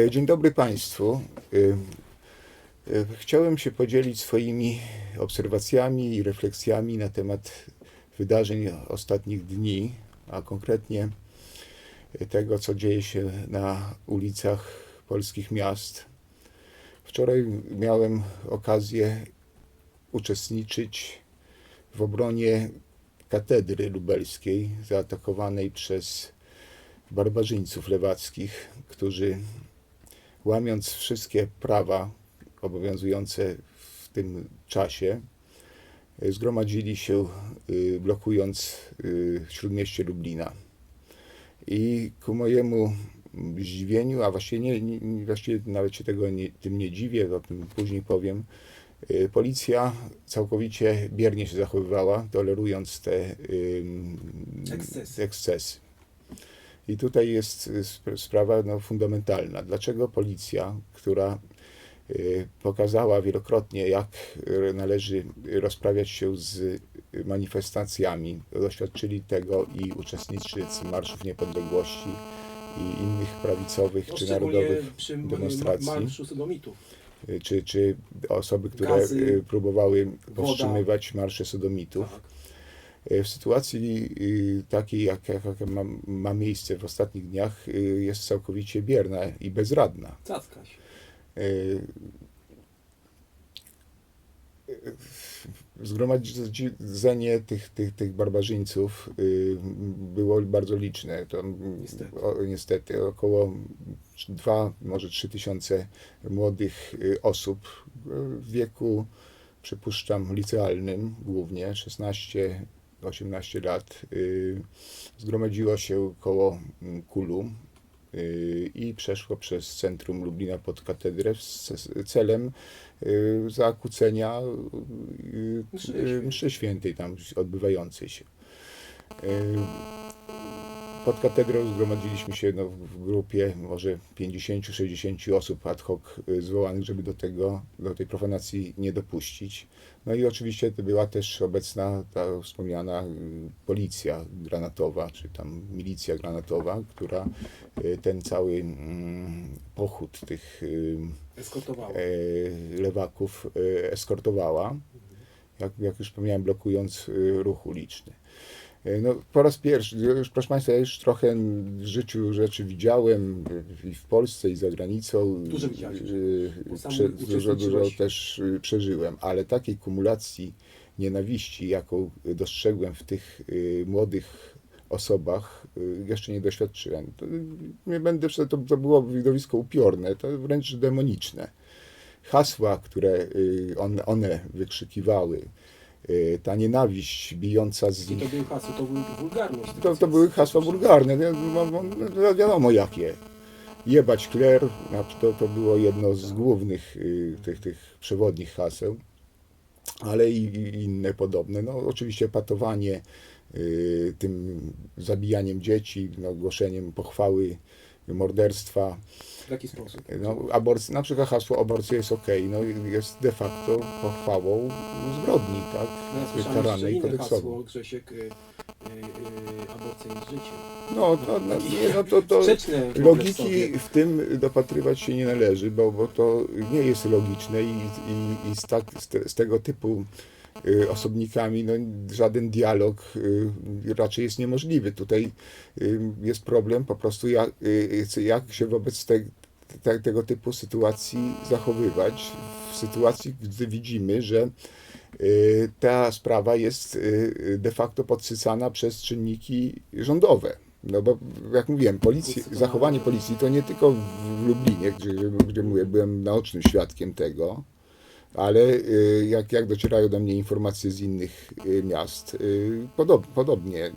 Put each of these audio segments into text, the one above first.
E, Dzień dobry Państwu. E, e, Chciałem się podzielić swoimi obserwacjami i refleksjami na temat wydarzeń ostatnich dni, a konkretnie tego, co dzieje się na ulicach polskich miast. Wczoraj miałem okazję uczestniczyć w obronie katedry lubelskiej, zaatakowanej przez barbarzyńców lewackich, którzy łamiąc wszystkie prawa obowiązujące w tym czasie, y, zgromadzili się, y, blokując y, śródmieście Lublina. I ku mojemu zdziwieniu, a właściwie, nie, nie, właściwie nawet się tego nie, tym nie dziwię, o tym później powiem, policja całkowicie biernie się zachowywała, tolerując te ym, Ekscesy. ekscesy. I tutaj jest y, sp- sprawa no, fundamentalna. Dlaczego policja, która y, pokazała wielokrotnie, jak y, należy rozprawiać się z manifestacjami, doświadczyli tego i uczestnicy Marszów Niepodległości i innych prawicowych No, czy narodowych przy demonstracji. Marszu Sodomitów. czy, czy osoby, które Gazy, y, próbowały woda. powstrzymywać marsze sodomitów. Tak. E, W sytuacji y, takiej, jak, jak, jak ma, ma miejsce w ostatnich dniach, y, jest całkowicie bierna i bezradna. Cacka się. Y, Zgromadzenie tych, tych, tych barbarzyńców y, było bardzo liczne. To, Niestety. O, niestety około 2, może 3 tysiące młodych osób w wieku, przypuszczam, licealnym głównie, 16 18 lat, y, zgromadziło się koło Kulu y, i przeszło przez centrum Lublina pod katedrę z celem y, zakłócenia mszy świętej tam odbywającej się. Pod katedrą zgromadziliśmy się no, w grupie może 50-60 osób ad hoc y, zwołanych, żeby do tego, do tej profanacji nie dopuścić. No i oczywiście była też obecna ta wspomniana y, policja granatowa, czy tam milicja granatowa, która y, ten cały mm, pochód tych e, lewaków eskortowała, jak, jak już wspomniałem, blokując ruch uliczny. E, No, po raz pierwszy, już, proszę Państwa, ja już trochę w życiu rzeczy widziałem e, i w Polsce, i za granicą. Dużo widziałeś E, Prze, dużo, dużo też przeżyłem, ale takiej kumulacji nienawiści, jaką dostrzegłem w tych młodych osobach, jeszcze nie doświadczyłem. To, nie będę, to, to było widowisko upiorne, to wręcz demoniczne. Hasła, które on, one wykrzykiwały, ta nienawiść bijąca z I to nich, były hasła, to były wulgarność. to, to były hasła wulgarne, nie? No, no, no, wiadomo jakie. Jebać kler, to, to było jedno z głównych y, tych, tych przewodnich haseł, ale i, i inne podobne. No, oczywiście patowanie y, tym zabijaniem dzieci, no, głoszeniem pochwały morderstwa, W jaki sposób? no, aborcja, na przykład hasło aborcja jest ok, no, jest de facto pochwałą zbrodni, tak, No, karanej kodeksowo. hasło, Grzesiek, y, y, y, aborcja jest życie. No, no, no, nie, no to, to logiki w tym dopatrywać się nie należy, bo, bo to nie jest logiczne i, i, i z, tak, z, te, z tego typu osobnikami no, żaden dialog y, raczej jest niemożliwy. Tutaj y, jest problem po prostu jak, y, jak się wobec te, te, tego typu sytuacji zachowywać w sytuacji, gdy widzimy, że y, ta sprawa jest y, de facto podsycana przez czynniki rządowe. No bo jak mówiłem, policji, zachowanie policji to nie tylko w Lublinie, gdzie, gdzie mówię, byłem naocznym świadkiem tego, ale y, jak, jak docierają do mnie informacje z innych y, miast, y, podob, podobnie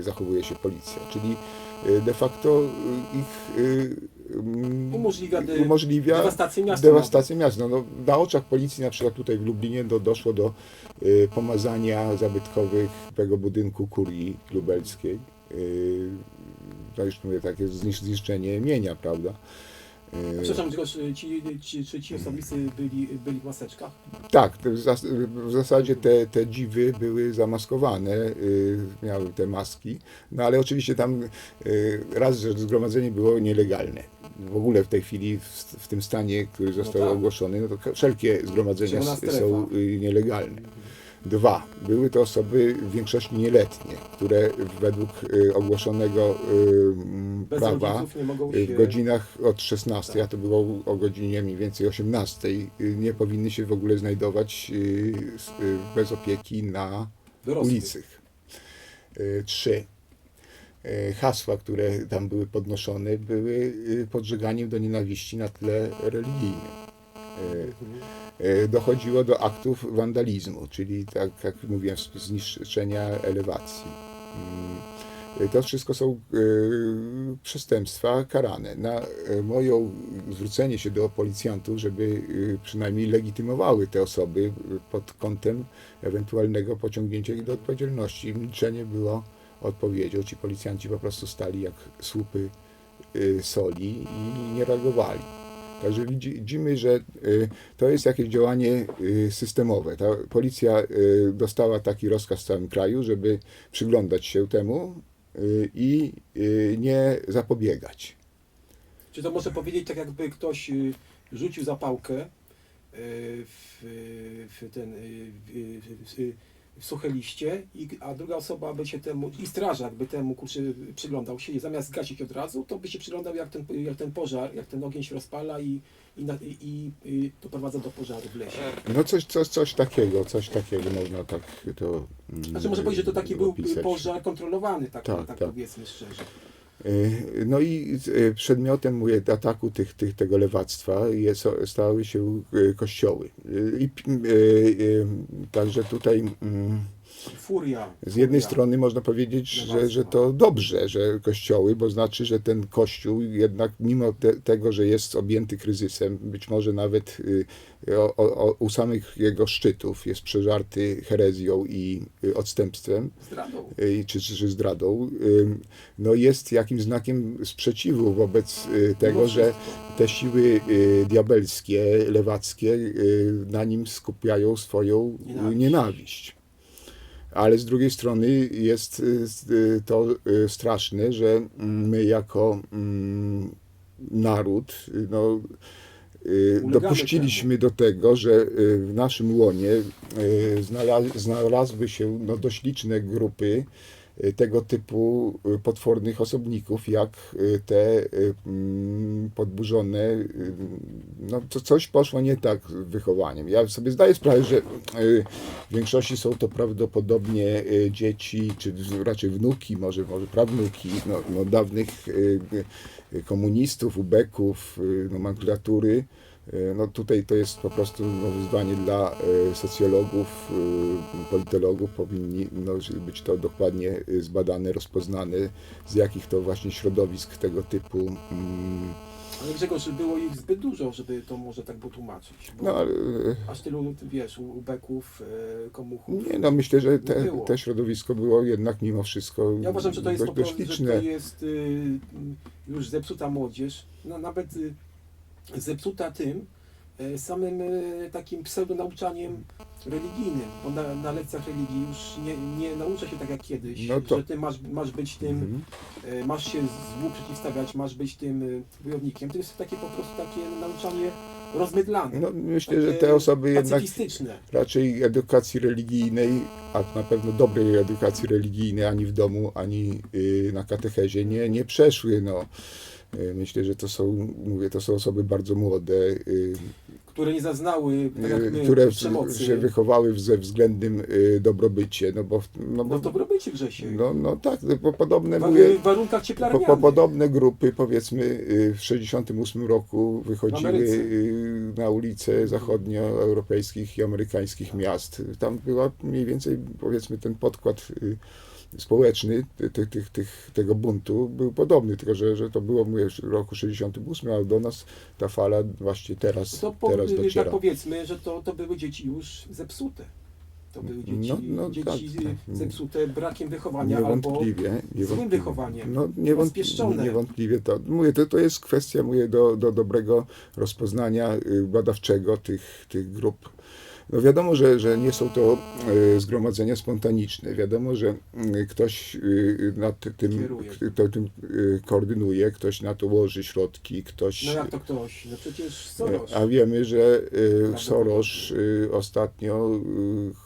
zachowuje się policja, czyli de facto ich mm, Umożliwia de- umożliwia dewastację miasta dewastację miasta. No, no, na oczach policji, na przykład tutaj w Lublinie, do, doszło do y, pomazania zabytkowych tego budynku kurii lubelskiej. Y, to już mówię, takie znisz- zniszczenie mienia, prawda? Y, Przepraszam, tylko czy ci, ci, czy ci osobnicy byli, byli w maseczkach? Tak, to w, zas w zasadzie te, te dziwy były zamaskowane, y, miały te maski, no ale oczywiście tam y, raz, że zgromadzenie było nielegalne. w ogóle w tej chwili w, w tym stanie, który został tak. ogłoszony, no to ka- wszelkie zgromadzenia strefa. są y, nielegalne. Dwa, były to osoby w większości nieletnie, które według y, ogłoszonego y, Bez prawa y, się... w godzinach od 16, Tak. a to było o godzinie mniej więcej 18, y, nie powinny się w ogóle znajdować bez opieki na ulicy. Trzy. Hasła, które tam były podnoszone, były podżeganiem do nienawiści na tle religijnym. Y, Dochodziło do aktów wandalizmu, czyli tak jak mówiłem, zniszczenia elewacji. Mm, y, To wszystko są y, przestępstwa karane. Na moją zwrócenie się do policjantów, żeby przynajmniej legitymowały te osoby pod kątem ewentualnego pociągnięcia ich do odpowiedzialności. Milczenie było odpowiedzią. Ci policjanci po prostu stali jak słupy soli i nie reagowali. Także widzi- widzimy, że y, to jest jakieś działanie y, systemowe. Ta policja y, dostała taki rozkaz w całym kraju, żeby przyglądać się temu i nie zapobiegać. Czy to może powiedzieć tak, jakby ktoś rzucił zapałkę w, w ten w, w suche liście, i, a druga osoba by się temu, i strażak by temu kurczę, przyglądał się zamiast gasić od razu, to by się przyglądał jak ten, jak ten pożar, jak ten ogień się rozpala i, i, na, i, i, doprowadza do pożaru w lesie. No coś, coś, coś takiego, coś takiego można tak to mm, Znaczy można powiedzieć, że to taki był opisać. pożar kontrolowany, tak, Tak, tak, tak. powiedzmy szczerze. Y, No i y, przedmiotem mówię, ataku tych, tych, tego lewactwa jest, stały się y, kościoły. I, także tutaj mm, Furia. z jednej furia. strony można powiedzieć, że, że to dobrze, że kościoły, bo znaczy, że ten kościół jednak mimo te, tego, że jest objęty kryzysem, być może nawet y, o, o, u samych jego szczytów jest przeżarty herezją i y, odstępstwem, Zdradą. y, czy, czy, czy zdradą, no jest jakimś znakiem sprzeciwu wobec tego, że te siły diabelskie, lewackie na nim skupiają swoją Nienawiść. nienawiść. Ale z drugiej strony jest y, y, to y, straszne, że mm, my jako mm, naród no, dopuściliśmy do tego, że w naszym łonie znala- znalazły się no, dość liczne grupy tego typu y, potwornych osobników, jak y, te y, mm, podburzone, y, no to coś poszło nie tak z wychowaniem. Ja sobie zdaję sprawę, że y, w większości są to prawdopodobnie y, dzieci, czy raczej wnuki, może, może prawnuki no, no, dawnych y, y, komunistów, ubeków, y, nomenklatury. Y, No tutaj to jest po prostu no, wyzwanie dla y, socjologów, y, politologów. Powinni no, być to dokładnie zbadane, rozpoznane, z jakich to właśnie środowisk tego typu. mm, Ale Grzegorz, było ich zbyt dużo, żeby to może tak potłumaczyć. Bo No, ale, Aż tylu, wiesz, ubeków, e, komuchów. nie, no myślę, że te, było. te środowisko było jednak mimo wszystko Ja uważam, że to jest dość, po dość prostu, że to jest y, już zepsuta młodzież, no, nawet y, zepsuta tym y, samym y, takim pseudonauczaniem religijnym, bo na, na lekcjach religii już nie, nie naucza się tak jak kiedyś, No to- że ty masz, masz być tym, Mhm. y, masz się złu przeciwstawiać, masz być tym wojownikiem. To jest takie po prostu takie nauczanie rozmydlane, No, myślę, że te osoby jednak raczej edukacji religijnej, a na pewno dobrej edukacji religijnej ani w domu, ani y, na katechezie nie, nie przeszły. No. Y, Myślę, że to są, mówię, to są osoby bardzo młode, y, które nie zaznały, tak jak y, my, które przemocy. się wychowały ze względnym dobrobycie, no bo, w- no No bo w dobrobycie Grzesiek. no, no tak, no, bo podobne w, mówię, w warunkach po, cieplarnianych. po, podobne grupy, powiedzmy, w 1968 roku wychodziły na ulice zachodnioeuropejskich i amerykańskich miast. Tam była mniej więcej, powiedzmy, ten podkład społeczny ty- tych, tych, tych, tego buntu był podobny, tylko że, że to było mówię, w roku 68, a do nas ta fala właśnie teraz, To po, teraz tak dociera. powiedzmy, że to, to były dzieci już zepsute. To były dzieci, No, no dzieci tak, tak. zepsute brakiem wychowania albo Niewątpliwie, niewątpliwie. wychowaniem, No, niewątpliwie, niewątpliwie to. Mówię, to, to jest kwestia mówię, do, do dobrego rozpoznania y, badawczego tych, tych grup No wiadomo, że, że nie są to e, zgromadzenia spontaniczne. Wiadomo, że mm, ktoś y, nad tym, Kieruje. kto tym y, koordynuje, ktoś na to łoży środki, ktoś. No jak to ktoś? No przecież Soros. A wiemy, że y. Soros ostatnio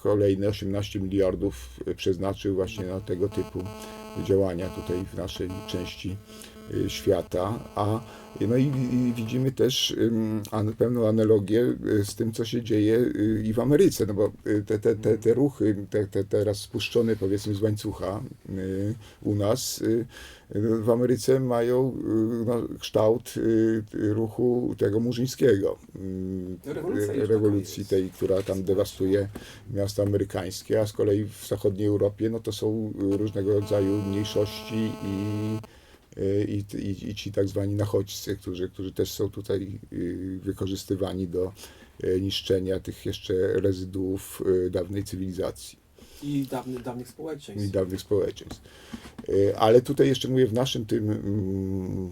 kolejne 18 miliardów przeznaczył właśnie na tego typu działania tutaj w naszej części świata, a no i, i widzimy też an, pewną analogię y, z tym, co się dzieje y, i w Ameryce, no bo y, te, te, te, te ruchy, te, te teraz spuszczone powiedzmy z łańcucha y, u nas, y, y, w Ameryce mają y, no, kształt y, ruchu tego murzyńskiego, y, rewolucji jest. tej, która tam dewastuje miasta amerykańskie, a z kolei w zachodniej Europie no to są y, różnego rodzaju mniejszości i, y, i, i, i ci tak zwani nachodźcy, którzy, którzy też są tutaj y, wykorzystywani do y, niszczenia tych jeszcze rezyduów y, dawnej cywilizacji I dawny, dawnych i społeczeństw. dawnych społeczeństw. Ale tutaj jeszcze mówię, w naszym tym mm,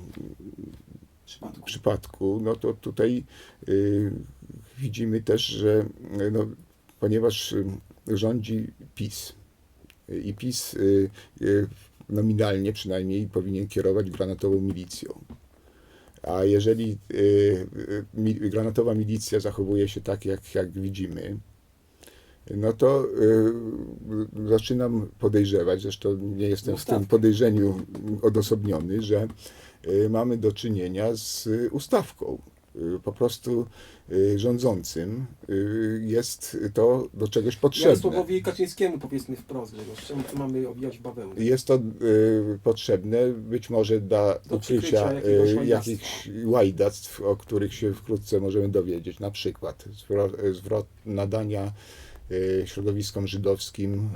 przypadku. przypadku, no to tutaj widzimy też, że no, ponieważ rządzi PiS i PiS nominalnie przynajmniej powinien kierować granatową milicją. A jeżeli y, y, granatowa milicja zachowuje się tak, jak, jak widzimy, no to y, zaczynam podejrzewać, zresztą nie jestem w tym podejrzeniu odosobniony, że y, mamy do czynienia z y, ustawką. Y, Po prostu y, rządzącym y, jest to do czegoś potrzebne. Jarosławowi Kaczyńskiemu powiedzmy wprost, że no, czemu tu mamy obijać bawełnę? Jest to potrzebne być może dla Do ukrycia jakichś łajdactw, o których się wkrótce możemy dowiedzieć. Na przykład zwrot, nadania środowiskom żydowskim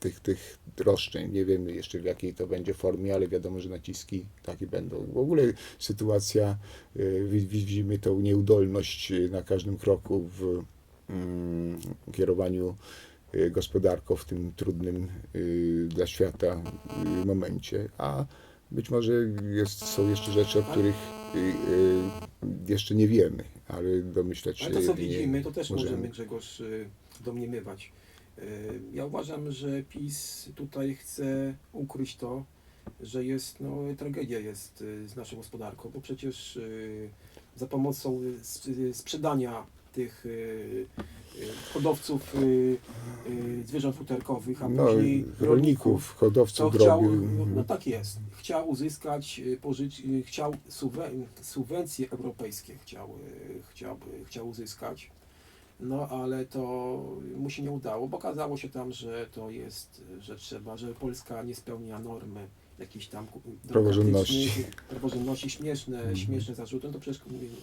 tych, tych roszczeń. Nie wiemy jeszcze w jakiej to będzie formie, ale wiadomo, że naciski takie będą. W ogóle sytuacja, y, wi- widzimy tą nieudolność y, na każdym kroku w mm, kierowaniu y, gospodarką w tym trudnym dla świata momencie, a być może jest, są jeszcze rzeczy, o których jeszcze nie wiemy, ale domyślać się Ale to co widzimy, to też możemy. możemy Grzegorz domniemywać. Y, Ja uważam, że PiS tutaj chce ukryć to, że jest, no, tragedia jest y, z naszą gospodarką, bo przecież y, za pomocą sprzedania tych hodowców zwierząt futerkowych, a No, później rolników, to hodowców chciał, drobiu. no tak jest, chciał uzyskać, pożyć, chciał subwencje europejskie chciał, chciał, chciał uzyskać, no ale to mu się nie udało, bo okazało się tam, że to jest, że trzeba, że Polska nie spełnia normy jakiejś tam Praworządności. praworządności, śmieszne, Mhm. śmieszne zarzuty, no to przecież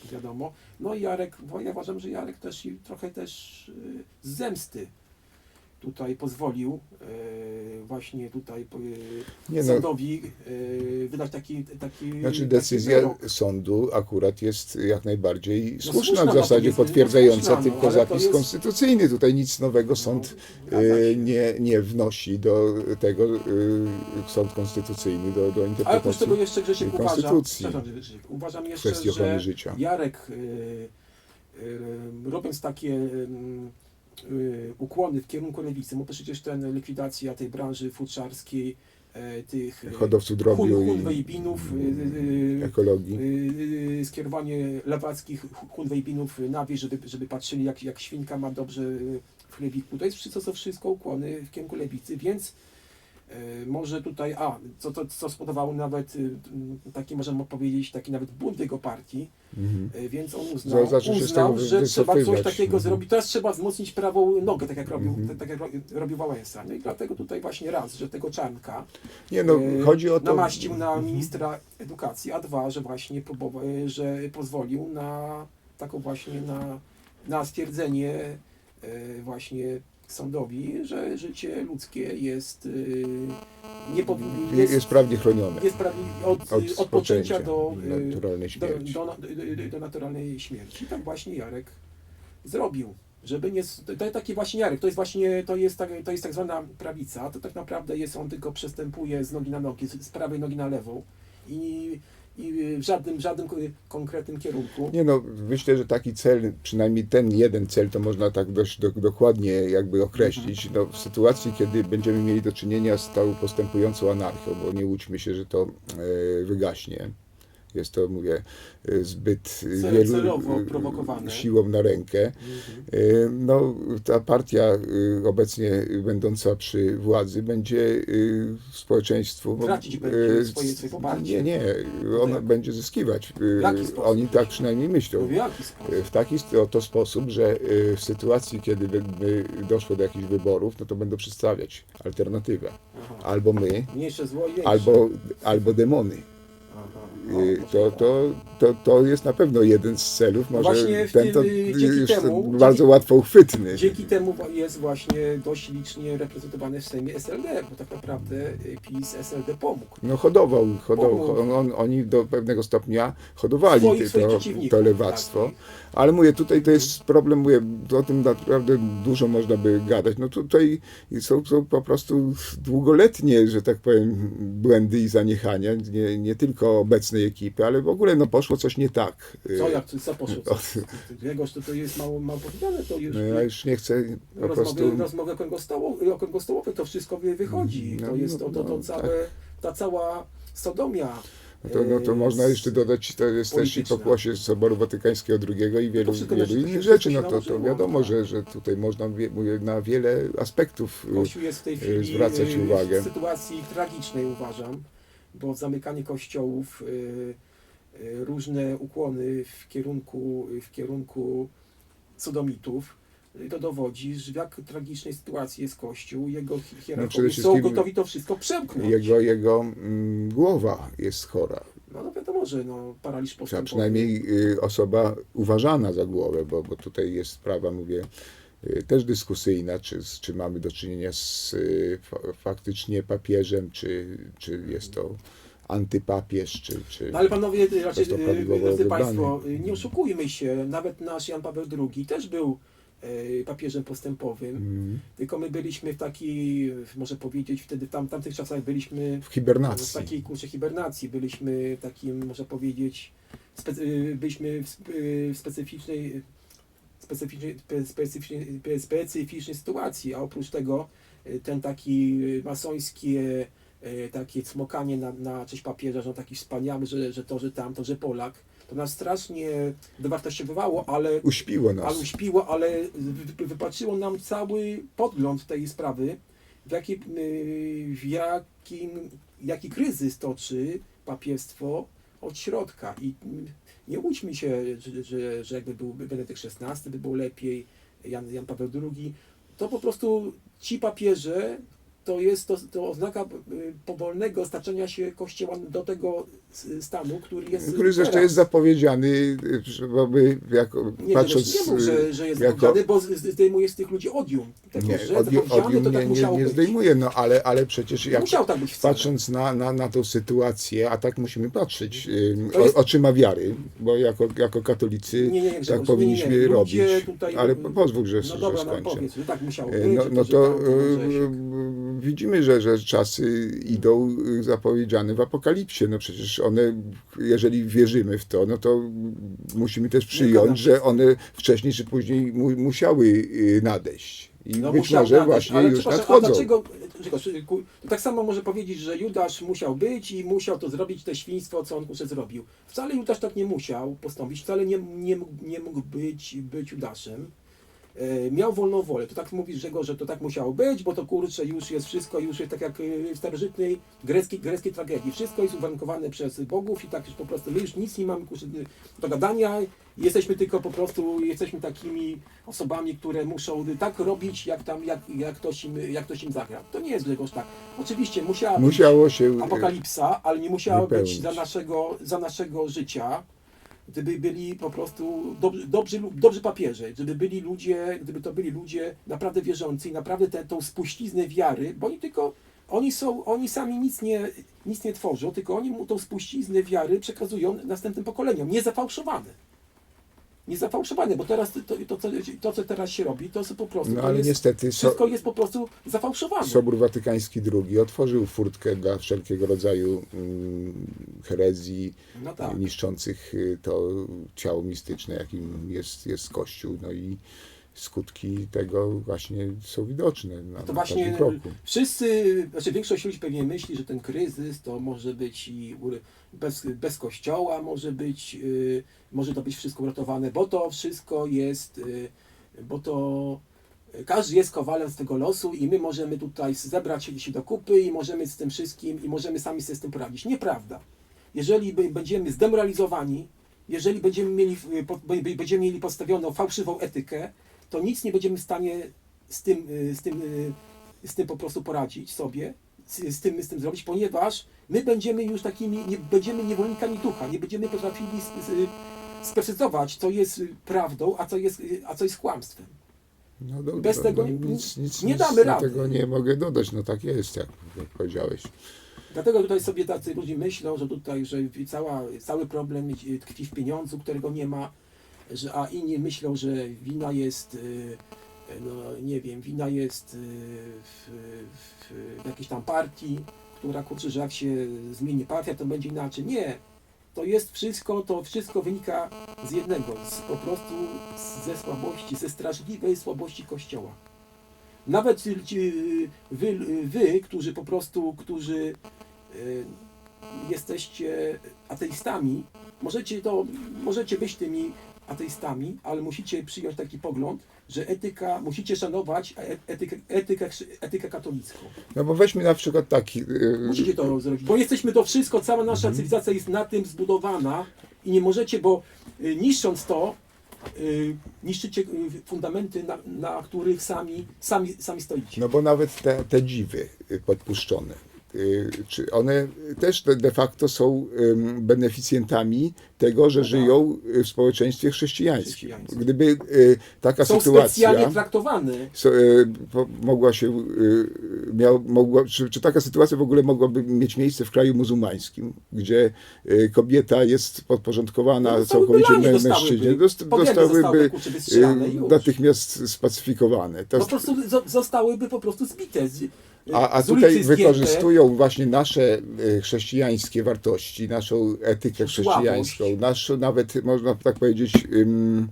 y, wiadomo. No i Jarek, bo ja uważam, że Jarek też i trochę też y, z zemsty tutaj pozwolił e, właśnie tutaj e, Nie no, sądowi e, wydać taki, taki Znaczy taki decyzja wyrok. sądu akurat jest jak najbardziej No słuszna, słuszna, w no zasadzie potwierdzająca no no, tylko zapis jest- konstytucyjny. Tutaj nic nowego sąd zgadza e, się. nie, nie wnosi do tego sąd konstytucyjny do, do Ale oprócz interpretacji tego jeszcze Grzesiek uważam, konstytucji Grzesiek, uważam w jeszcze, że życia. Jarek robiąc takie ukłony w kierunku lewicy, bo przecież ten likwidacja tej branży futrzarskiej, e, tych e, Hodowców drobiu hun- hunwejbinów, e, e, ekologii. Yy, skierowanie lewackich hunwejbinów na wieś, żeby, żeby patrzyli jak, jak świnka ma dobrze w chlebiku. To jest wszystko, wszystko ukłony w kierunku lewicy, więc może tutaj, a, co, co spowodowało nawet yy, taki, możemy powiedzieć, taki nawet bunt jego partii, Mhm. yy, więc on uznał, uznał że trzeba coś takiego Mhm. zrobić. Teraz trzeba wzmocnić prawą nogę, tak jak robił, Mhm. tak jak ro- robił Wałęsa. No i dlatego tutaj właśnie raz, że tego czarnka Nie no, e, chodzi o to... namaścił na Mhm. ministra edukacji, a dwa, że właśnie próbował, e, że pozwolił na taką właśnie na, na stwierdzenie e, właśnie sądowi, że życie ludzkie jest e, nie powinno Je- jest, Jest prawnie chronione jest prawie od, od, od poczęcia do, e, naturalnej do, śmierci. do, do, do naturalnej śmierci. Tak właśnie Jarek zrobił. Żeby nie, to, to taki właśnie Jarek, to jest właśnie, to jest, tak, to jest tak zwana prawica, to tak naprawdę jest, on tylko przestępuje z nogi na nogi, z prawej nogi na lewą i, i y, w żadnym, żadnym konkretnym kierunku. Nie no, myślę, że taki cel, przynajmniej ten jeden cel, to można tak dość do, dokładnie jakby określić. No, w sytuacji, kiedy będziemy mieli do czynienia z tą postępującą anarchią, bo nie łudźmy się, że to e, wygaśnie. Jest to, mówię, e, zbyt wielu prowokowane. siłom na rękę. Mhm. E, No, ta partia y, obecnie będąca przy władzy będzie y, społeczeństwu. Tracić będzie y, swoje- swoje poparcie. Nie, nie, ona Tak. będzie zyskiwać. Y? Oni tak przynajmniej myślą. W taki oto sposób, że y, w sytuacji, kiedy by doszło do jakichś wyborów, no to będą przedstawiać alternatywę. Albo my, albo, albo demony. Y, No, To, to, to, to jest na pewno jeden z celów. Może właśnie ten to y, już temu- bardzo dzięki- łatwo uchwytny. Dzięki temu jest właśnie dość licznie reprezentowany w Sejmie SLD, bo tak naprawdę y, PiS SLD pomógł. No hodował, hodował on, on, oni do pewnego stopnia hodowali Swoich- te- to, to lewactwo. tak. Ale mówię, tutaj to jest problem, mówię, o tym naprawdę dużo można by gadać. No tutaj są, są po prostu długoletnie, że tak powiem, błędy i zaniechania, nie, nie tylko obecnej ekipy, ale w ogóle no poszło coś nie tak. Co jak co poszło? Co, Grzegorz, to, to jest mało, mało powiedziane, to już No ja już nie chcę po rozmowy, prostu... rozmowy okrągłostołowe, to wszystko wy- wychodzi. No, To jest to, to, to no, całe, ta cała sodomia. No to, no to e, można jeszcze dodać, to jest też i pokłosie Soboru Watykańskiego II i wielu, wielu innych rzeczy. No to, to wiadomo, tak. że, że tutaj można na wiele aspektów y, tej zwracać y, uwagę. w sytuacji tragicznej, uważam, bo zamykanie kościołów, y, y, różne ukłony w kierunku, w kierunku sodomitów, y, to dowodzi, że w jak tragicznej sytuacji jest Kościół, jego No hierarchowie przede są gotowi to wszystko przemknąć. jego, jego mm, głowa jest chora. No, no wiadomo, że no, paraliż A postępowy. przynajmniej y, osoba uważana za głowę, bo, bo tutaj jest sprawa, mówię, też dyskusyjna, czy, czy mamy do czynienia z y, fa- faktycznie papieżem, czy, czy jest to antypapież, czy, czy... No ale panowie, y, raczej, y, prawidłowo drodzy. Państwo, y, nie oszukujmy się, nawet nasz Jan Paweł II też był y, papieżem postępowym, Mm, tylko my byliśmy w takiej, może powiedzieć, wtedy w tam, tamtych czasach byliśmy w w hibernacji. takiej kurczę hibernacji, byliśmy w takim, można powiedzieć, y, byliśmy w, y, w specyficznej, specyficznej, spe- specyficznej, spe- specyficznej sytuacji, a oprócz tego y, ten taki y, masońskie y, takie cmokanie na, na cześć papieża, że on taki wspaniały, że, że to, że tamto, że Polak, to nas strasznie dowartościowało, ale Uśpiło nas. ale uśpiło, ale wy- wypatrzyło nam cały podgląd tej sprawy, w, jaki, w jakim, jaki kryzys toczy papiestwo od środka. I nie łudźmy się, że, że, że jakby był Benedykt XVI, by było lepiej, Jan, Jan Paweł II. To po prostu ci papieże to jest to, to oznaka y, powolnego staczenia się Kościoła do tego stanu, który jest który zresztą teraz. jest zapowiedziany, żeby jako, Nie, patrząc... nie mów, że, że jest jako- bo zdejmuje z tych ludzi odium. Tego, Nie, że odium, odium nie, tak nie, nie zdejmuje, no ale, ale przecież jak, tak patrząc na, na, na tą sytuację, a tak musimy patrzeć jest- o, oczyma wiary, bo jako, jako katolicy Nie, nie, tak powinniśmy robić. Tutaj- ale po- pozwól, że, No że dobra, no skończę. powiedz, że tak musiało być. No, że no że to że widzimy, że, że czasy idą y, zapowiedziane w apokalipsie. No przecież one, jeżeli wierzymy w to, no to musimy też przyjąć, że one wcześniej czy później mu, musiały y, nadejść. I No, być może nadejść, właśnie ale już nadchodzą. A dlaczego, tak samo może powiedzieć, że Judasz musiał być i musiał to zrobić, te świństwo, co on kurczę zrobił. Wcale Judasz tak nie musiał postąpić, wcale nie, nie, mógł, nie mógł być, być Judaszem. E, miał wolną wolę. To tak mówisz, Grzegorz, że to tak musiało być, bo to kurczę już jest wszystko, już jest tak jak e, w starożytnej greckiej, greckiej tragedii. Wszystko jest uwarunkowane przez bogów i tak już po prostu my już nic nie mamy kurczę, do gadania. Jesteśmy tylko po prostu, jesteśmy takimi osobami, które muszą tak robić, jak tam, jak, jak, ktoś, im, jak ktoś im zagra. To nie jest Grzegorz tak. Oczywiście musiała być Musiało się y, apokalipsa, ale nie musiała być wypełnić. za naszego, za naszego życia, gdyby byli po prostu dobrzy, dobrzy, dobrzy papieże, gdyby byli ludzie, gdyby to byli ludzie naprawdę wierzący i naprawdę tę tą spuściznę wiary, bo oni tylko, oni są, oni sami nic nie, nic nie tworzą, tylko oni mu tą spuściznę wiary przekazują następnym pokoleniom, niezafałszowane. Niezafałszowane, bo teraz to, to, co, to, co teraz się robi, to jest po prostu, No to ale jest, niestety so, wszystko jest po prostu zafałszowane. Sobór Watykański II otworzył furtkę dla wszelkiego rodzaju mm, herezji No tak. niszczących y, to ciało mistyczne, jakim jest, jest Kościół. No i skutki tego właśnie są widoczne na, To na właśnie kroku. wszyscy, znaczy większość ludzi pewnie myśli, że ten kryzys to może być i bez, bez kościoła może być, y, może to być wszystko uratowane, bo to wszystko jest, y, bo to każdy jest kowalem z tego losu i my możemy tutaj zebrać się do kupy i możemy z tym wszystkim i możemy sami sobie z tym poradzić. Nieprawda. Jeżeli będziemy zdemoralizowani, jeżeli będziemy mieli, y, będziemy mieli postawioną fałszywą etykę, to nic nie będziemy w stanie z tym, y, z tym, y, z tym po prostu poradzić sobie, z, z, tym, z tym zrobić, ponieważ my będziemy już takimi, nie, będziemy niewolnikami ducha, nie będziemy potrafili sprecyzować, co jest prawdą, a co jest, a co jest kłamstwem. No, do, bez do, tego no, nic, nic, nie nic damy do rady. tego nie mogę dodać. No tak jest, jak, jak powiedziałeś. Dlatego tutaj sobie tacy ludzie myślą, że tutaj, że cała, cały problem tkwi w pieniądzu, którego nie ma, że, a inni myślą, że wina jest, y, no nie wiem, wina jest y, w, w, jakiejś tam partii, która kurczy, że jak się zmieni partia, to będzie inaczej. Nie. To jest wszystko, to wszystko wynika z jednego, z, po prostu ze słabości, ze straszliwej słabości Kościoła. Nawet ci- ci, wy, wy, którzy po prostu, którzy y, jesteście ateistami, możecie, to, możecie być tymi ateistami, ale musicie przyjąć taki pogląd, że etyka, musicie szanować e- etykę, etykę, etykę katolicką. No bo weźmy na przykład taki. y, Musicie to zrobić, bo jesteśmy to wszystko, cała nasza cywilizacja jest na tym zbudowana i nie możecie, bo y, niszcząc to, y, niszczycie y, fundamenty, na, na których sami, sami, sami stoicie. No bo nawet te, te dziwy y, podpuszczone, y, czy one też de, facto są beneficjentami tego, że żyją y, w społeczeństwie chrześcijańskim. Gdyby y, taka Są sytuacja specjalnie traktowane. y, mogła się, y, miał, mogła, czy, czy taka sytuacja w ogóle mogłaby mieć miejsce w kraju muzułmańskim, gdzie y, kobieta jest podporządkowana No, dostałyby całkowicie dostałyby. mężczyźnie, dostałyby y, już. natychmiast spacyfikowane. To Po prostu zo- zostałyby po prostu zbite. A, a tutaj zdjęte. wykorzystują właśnie nasze y, chrześcijańskie wartości, naszą etykę Słabość. chrześcijańską, nasz nawet, można tak powiedzieć, ym,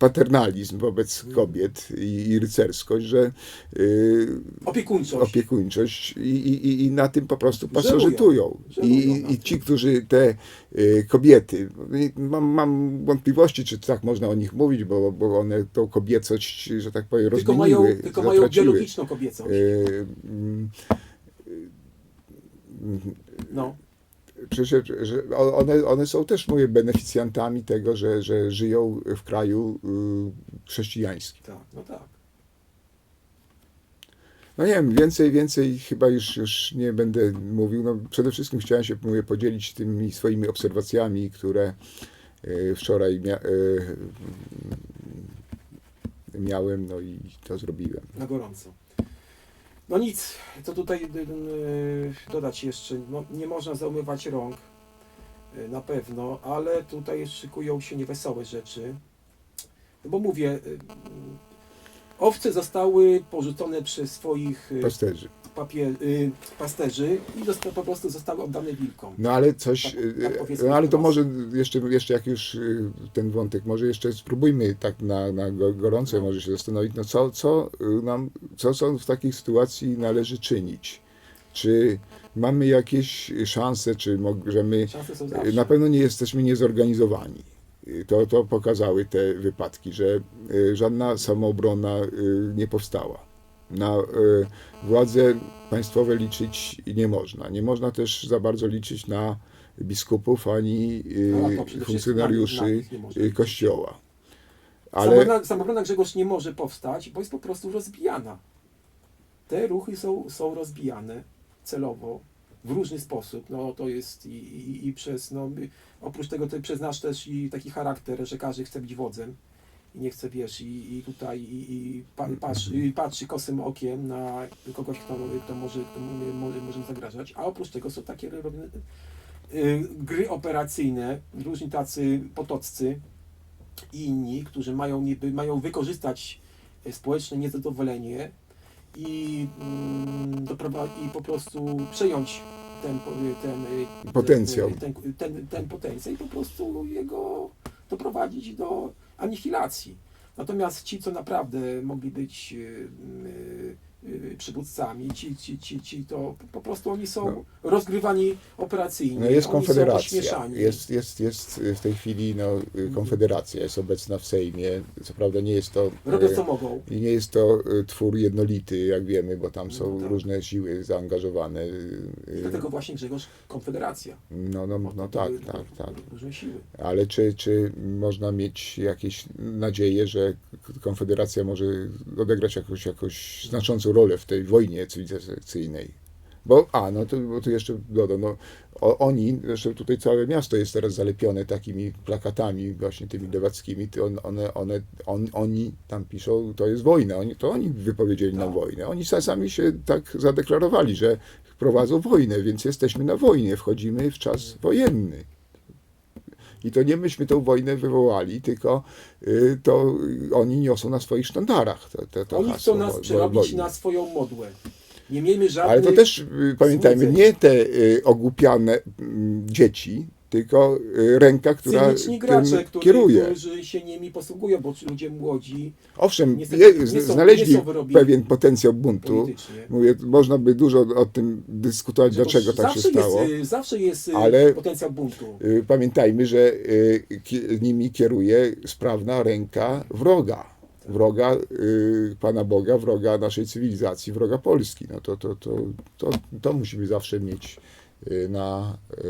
paternalizm wobec kobiet i, i rycerskość, że y, Opiekuńczość. opiekuńczość i, i, i- na tym po prostu pasożytują. I, I tym. ci, którzy te y, kobiety, mam, mam wątpliwości, czy tak można o nich mówić, bo, bo one tą kobiecość, że tak powiem, tylko rozmieniły, mają, tylko mają biologiczną kobiecość. Y, mm, No. Czy, że, że one, one są też moje beneficjantami tego, że, że żyją w kraju y, chrześcijańskim. Tak, no tak. No nie wiem, więcej, więcej chyba już, już nie będę mówił. No, przede wszystkim chciałem się mówię, podzielić tymi swoimi obserwacjami, które y, wczoraj mia, y, miałem, no i to zrobiłem. na gorąco. No nic, co tutaj y, y, dodać jeszcze, no, nie można zaumywać rąk, y, na pewno, ale tutaj szykują się niewesołe rzeczy. Bo mówię, owce zostały porzucone przez swoich Pasterzy. Papier, y, pasterzy i po prostu zostały oddane wilkom. No ale coś, Tak- y, tak powiedzmy no ale to może jeszcze, jeszcze jak już y, ten wątek, może jeszcze spróbujmy tak na, na go- gorąco No. może się zastanowić, no co, co y, nam, co, co w takiej sytuacji należy czynić? Czy mamy jakieś szanse, czy możemy, Szanse są y, zawsze. na pewno nie jesteśmy niezorganizowani. Y, To, to pokazały te wypadki, że y, żadna samoobrona y, nie powstała. Na y, władze państwowe liczyć nie można. Nie można też za bardzo liczyć na biskupów ani y, No, funkcjonariuszy y, kościoła. Ale Grzegorz nie może powstać, bo jest po prostu rozbijana. Te ruchy są, są rozbijane celowo, w różny sposób. No to jest i, i, i przez, no, oprócz tego to przez nasz też i taki charakter, że każdy chce być wodzem i nie chce, wiesz, i, i tutaj i, i pa, patrzy, i patrzy kosym okiem na kogoś, kto, kto, może, kto może, może zagrażać, a oprócz tego są takie robione, y, gry operacyjne, różni tacy potoccy, i inni, którzy mają niby mają wykorzystać e, społeczne niezadowolenie i, mm, i po prostu przejąć ten, po- ten, Potencjał. ten, ten, ten, ten potencjał i po prostu jego doprowadzić do anihilacji. Natomiast ci, co naprawdę mogli być e, e, przywódcami, ci, ci, ci, ci to po prostu oni są No. rozgrywani operacyjnie. No jest oni konfederacja. Jest, jest, jest w tej chwili no, konfederacja, jest obecna w Sejmie. Co prawda nie jest to. Robią e, co mogą. I nie jest to e, twór jednolity, jak wiemy, bo tam są No tak. różne siły zaangażowane. e, Dlatego właśnie Grzegorz Konfederacja. No, no, no tak, były tak, tak. Różne siły. Ale czy, czy można mieć jakieś nadzieję, że Konfederacja może odegrać jakąś, jakąś znaczącą rolę w tej wojnie cywilizacyjnej? Bo, a, no to, bo tu jeszcze dodam, no, o, oni, zresztą tutaj całe miasto jest teraz zalepione takimi plakatami właśnie tymi lewackimi, on, one, one, on, oni tam piszą, to jest wojna, oni, to oni wypowiedzieli nam Tak. wojnę. Oni sa- sami się tak zadeklarowali, że prowadzą wojnę, więc jesteśmy na wojnie, wchodzimy w czas wojenny. I to nie myśmy tą wojnę wywołali, tylko y, to oni niosą na swoich sztandarach. Oni chcą nas wo- przerobić wojny. na swoją modłę. Nie miejmy żadnych... Ale to też y, pamiętajmy, złudzeń. nie te y, ogłupiane mm, dzieci, tylko y, ręka, która cyniczni gracze, tym którzy, kieruje. którzy się nimi posługują, bo ci ludzie młodzi Owszem, niestety je, nie są- znaleźli nie pewien potencjał buntu. Mówię, można by dużo o tym dyskutować, dlaczego tak się stało. Jest, y, zawsze jest y, Ale- potencjał buntu. Pamiętajmy, że nimi kieruje sprawna ręka wroga. Wroga y, Pana Boga, wroga naszej cywilizacji, wroga Polski. No to, to, to, to, to musimy zawsze mieć na y,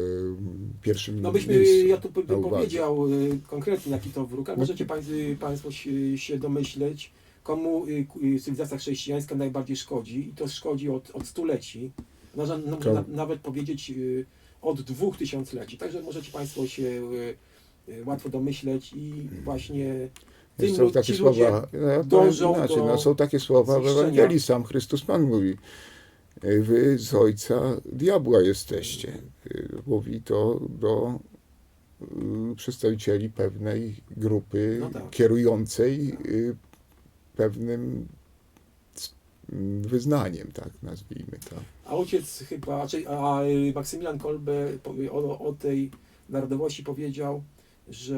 pierwszym No byśmy, miejscu. ja tu bym na uwadze. powiedział y, konkretnie jaki to wróg, ale No. możecie pań, y, Państwo się, domyśleć, komu y, y, cywilizacja chrześcijańska najbardziej szkodzi i to szkodzi od, od stuleci, można no, na, nawet powiedzieć y, od dwóch tysiącleci, także możecie Państwo się łatwo domyśleć i właśnie tym, Są lu- takie ci ludzie słowa, no, inaczej, do no, są takie słowa w. Ewangelii, sam Chrystus Pan mówi, wy z ojca diabła jesteście. Y, Mówi to do y, przedstawicieli pewnej grupy No tak. kierującej y, pewnym s- m, wyznaniem, tak nazwijmy to. A ojciec chyba, czy, a Maksymilian Kolbe o, o tej narodowości powiedział, że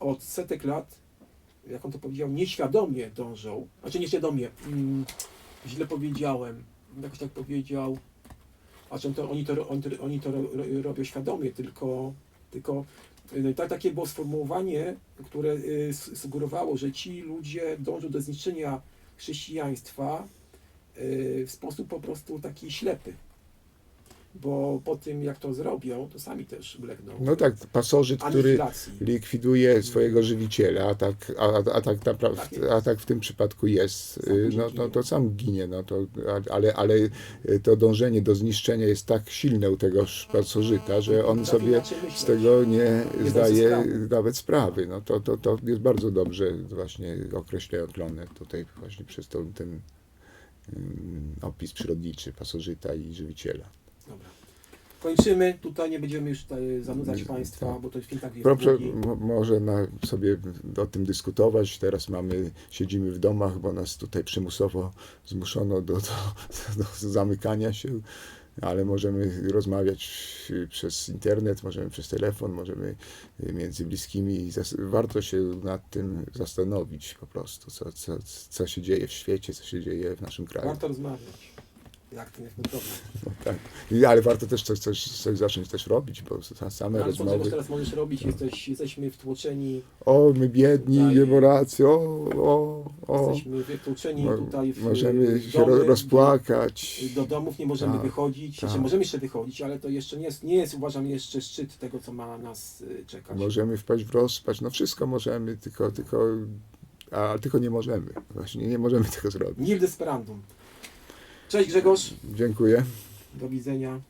od setek lat, jak on to powiedział, nieświadomie dążą, znaczy nieświadomie, mm, źle powiedziałem, jakoś tak powiedział, a czym to oni to, oni to, oni to ro, ro, robią świadomie, tylko, tylko tak, takie było sformułowanie, które y, sugerowało, że ci ludzie dążą do zniszczenia chrześcijaństwa y, w sposób po prostu taki ślepy. Bo po tym, jak to zrobią, to sami też ulegną No tak, pasożyt, który likwiduje swojego żywiciela, a tak, a, a tak Tak naprawdę, jest. a tak w tym przypadku jest, no, no to sam ginie, no to, a- ale, ale y, to dążenie do zniszczenia jest tak silne u tego pasożyta, że on sobie z tego nie zdaje nawet sprawy. No to, to, to jest bardzo dobrze właśnie określone tutaj właśnie przez to, ten ym, opis przyrodniczy pasożyta i żywiciela. Dobra. Kończymy. Tutaj nie będziemy już tutaj zanudzać Nie, Państwa, tak. bo to film tak jest Proszę długi. mo- może na, sobie o tym dyskutować. Teraz mamy, siedzimy w domach, bo nas tutaj przymusowo zmuszono do, do, do zamykania się, ale możemy rozmawiać y, przez internet, możemy przez telefon, możemy y, między bliskimi. i zas- Warto się nad tym zastanowić po prostu, co, co, co się dzieje w świecie, co się dzieje w naszym kraju. Warto rozmawiać. Jak to jest problem. No, tak. I- Ale warto też coś, coś, coś zacząć też robić, bo sa- same Ale Grzegorz rozmowy. teraz możesz robić? Jesteś, jesteśmy wtłoczeni, O, my biedni, nie o, o, o. jesteśmy wtłoczeni Mo- tutaj w Możemy w się domy, rozpłakać. Do domów nie możemy Tak, wychodzić, tak. Znaczy, możemy jeszcze wychodzić, ale to jeszcze nie jest, nie jest, uważam, jeszcze szczyt tego, co ma nas y, czekać. Możemy wpaść w rozpacz. No wszystko możemy, tylko, tylko, a tylko nie możemy. Właśnie nie możemy tego zrobić. Nil desperandum. Cześć Grzegorz, Dziękuję. do widzenia.